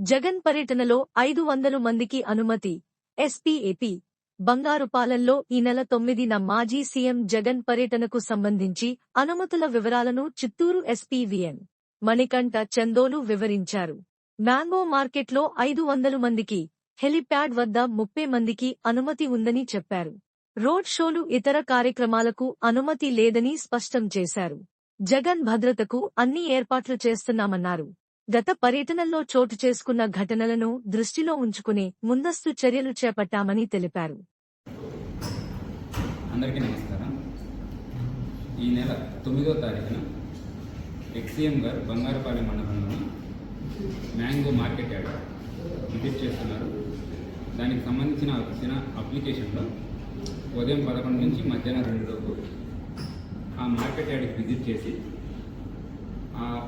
జగన్ పర్యటనలో ఐదు వందలు మందికి అనుమతి. ఎస్పీఏపీ బంగారుపాలెంలో ఈ నెల తొమ్మిదిన మాజీ సీఎం జగన్ పర్యటనకు సంబంధించి అనుమతుల వివరాలను చిత్తూరు ఎస్పీవీఎన్ మణికంఠ చందోలు వివరించారు. మ్యాంగో మార్కెట్లో ఐదు వందలు మందికి హెలిప్యాడ్ వద్ద ముప్పై మందికి అనుమతి ఉందని చెప్పారు. రోడ్ షోలు ఇతర కార్యక్రమాలకు అనుమతి లేదని స్పష్టం చేశారు. జగన్ భద్రతకు అన్ని ఏర్పాట్లు చేస్తున్నామన్నారు. గత పర్యటనల్లో చోటు చేసుకున్న ఘటనలను దృష్టిలో ఉంచుకుని ముందస్తు చర్యలు చేపట్టామని తెలిపారు. అందరికీ నమస్కారం. ఈ నెల తొమ్మిదో తారీఖున ఎక్సీఎం గారు బంగారపాలెం మండలంలోని మ్యాంగో మార్కెట్ యాడ్ విజిట్ చేస్తున్నారు. దానికి సంబంధించిన వచ్చిన అప్లికేషన్లో ఉదయం పదకొండు నుంచి మధ్యాహ్నం రెండు లోపు ఆ మార్కెట్ యార్డ్కి విజిట్ చేసి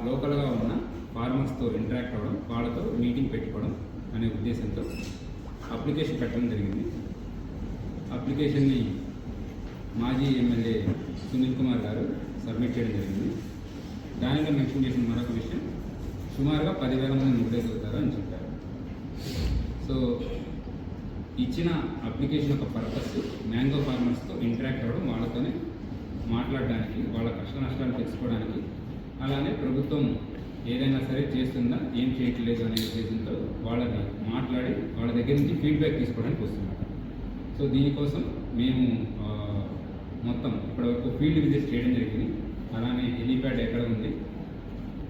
లోకల్గా ఉన్న ఫార్మర్స్తో ఇంటరాక్ట్ అవ్వడం వాళ్ళతో మీటింగ్ పెట్టుకోవడం అనే ఉద్దేశంతో అప్లికేషన్ పెట్టడం జరిగింది. అప్లికేషన్ని మాజీ ఎమ్మెల్యే సునీల్ కుమార్ గారు సబ్మిట్ చేయడం జరిగింది. దానిలో మెన్షన్ చేసిన మరొక విషయం సుమారుగా పదివేల మంది నిర్దేశిస్తారు అని చెప్పారు. సో ఇచ్చిన అప్లికేషన్ యొక్క పర్పస్ మ్యాంగో ఫార్మర్స్తో ఇంటరాక్ట్ అవ్వడం వాళ్ళతోనే మాట్లాడడానికి వాళ్ళ కష్ట నష్టాలు తెలుసుకోవడానికి అలానే ప్రభుత్వం ఏదైనా సరే చేస్తుందా ఏం చేయట్లేదు అనే ఉద్దేశంతో వాళ్ళని మాట్లాడి వాళ్ళ దగ్గర నుంచి ఫీడ్బ్యాక్ తీసుకోవడానికి వస్తున్నారు. సో దీనికోసం మేము మొత్తం ఇప్పటివరకు ఫీల్డ్ విజిట్ చేయడం జరిగింది. అలానే హెలీప్యాడ్ ఎక్కడ ఉంది?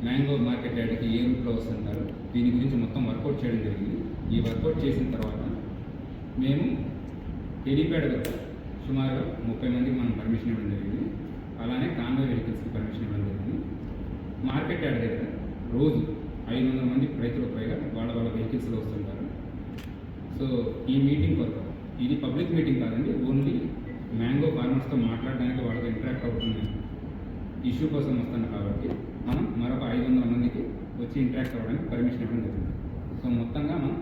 మ్యాంగో మార్కెట్ యార్డ్కి ఏ రూట్లో వస్తుంటారు? దీని గురించి మొత్తం వర్కౌట్ చేయడం జరిగింది. ఈ వర్కౌట్ చేసిన తర్వాత మేము హెలీప్యాడ్ సుమారు సుమారుగా ముప్పై మందికి మనం పర్మిషన్ ఇవ్వడం జరిగింది. అలానే కాన్వే వెహికల్స్కి పర్మిషన్ ఇవ్వడం జరిగింది. మార్కెట్ యార్డ్ దగ్గర రోజు ఐదు వందల మంది రైతులకు పైగా వాళ్ళ వాళ్ళ వెహికల్స్లో వస్తుంటారు. సో ఈ మీటింగ్ కొరకు ఇది పబ్లిక్ మీటింగ్ కాదండి ఓన్లీ మ్యాంగో ఫార్మర్స్తో మాట్లాడడానికి వాళ్ళతో ఇంటరాక్ట్ అవుతున్న ఇష్యూ కోసం వస్తాను కాబట్టి మనం మరొక ఐదు వందల మందికి వచ్చి ఇంటరాక్ట్ అవ్వడానికి పర్మిషన్ ఇవ్వడం జరిగింది సో మొత్తంగా మనం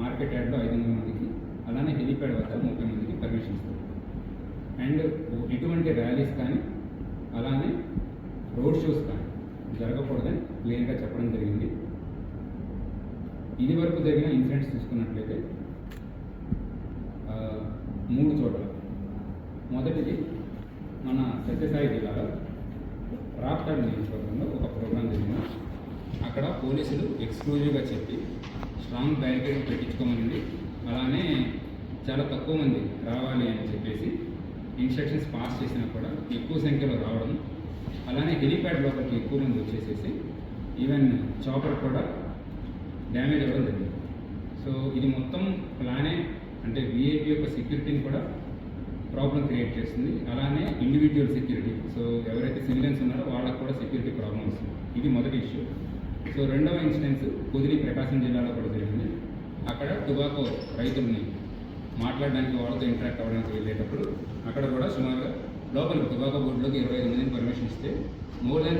మార్కెట్ యార్డ్లో ఐదు వందల మందికి అలానే హెలిప్యాడ్ వద్ద ముప్పై మందికి పర్మిషన్ ఇస్తాం. అండ్ ఎటువంటి ర్యాలీస్ కానీ అలానే రోడ్ షోస్ కానీ జరగకూడదని క్లియర్గా చెప్పడం జరిగింది. ఇది వరకు జరిగిన ఇన్సిడెంట్స్ చూసుకున్నట్లయితే మూడు చోట్ల. మొదటిది మన సత్యసాయి జిల్లాలో రాప్తాడ్ నియోజకవర్గంలో ఒక ప్రోగ్రాం జరిగింది. అక్కడ పోలీసులు ఎక్స్క్లూజివ్గా చెప్పి స్ట్రాంగ్ బ్యారికేడ్ పెట్టించుకోమని అలానే చాలా తక్కువ మంది రావాలి అని చెప్పేసి ఇన్స్ట్రక్షన్స్ పాస్ చేసినా కూడా ఎక్కువ సంఖ్యలో రావడం అలానే హెలిప్యాడ్ లోపలికి ఎక్కువ మంది వచ్చేసేసి ఈవెన్ చాపర్ కూడా డ్యామేజ్ అవ్వడం జరిగింది. సో ఇది మొత్తం ప్లానే అంటే విఐపి యొక్క సెక్యూరిటీని కూడా ప్రాబ్లం క్రియేట్ చేస్తుంది. అలానే ఇండివిజువల్ సెక్యూరిటీ సో ఎవరైతే సివిలియన్స్ ఉన్నారో వాళ్ళకు కూడా సెక్యూరిటీ ప్రాబ్లం వస్తుంది. ఇది మొదటి ఇష్యూ సో రెండవ ఇన్సిడెన్స్ కుదిరి ప్రకాశం జిల్లాలో కూడా జరిగింది. అక్కడ టుబాకో రైతుల్ని మాట్లాడడానికి వాళ్ళతో ఇంటరాక్ట్ అవ్వడానికి వెళ్ళేటప్పుడు అక్కడ కూడా సుమారుగా లోపల టొబాకో బోర్డులోకి ఇరవై ఐదు మందిని పర్మిషన్ ఇస్తే మోర్ దాన్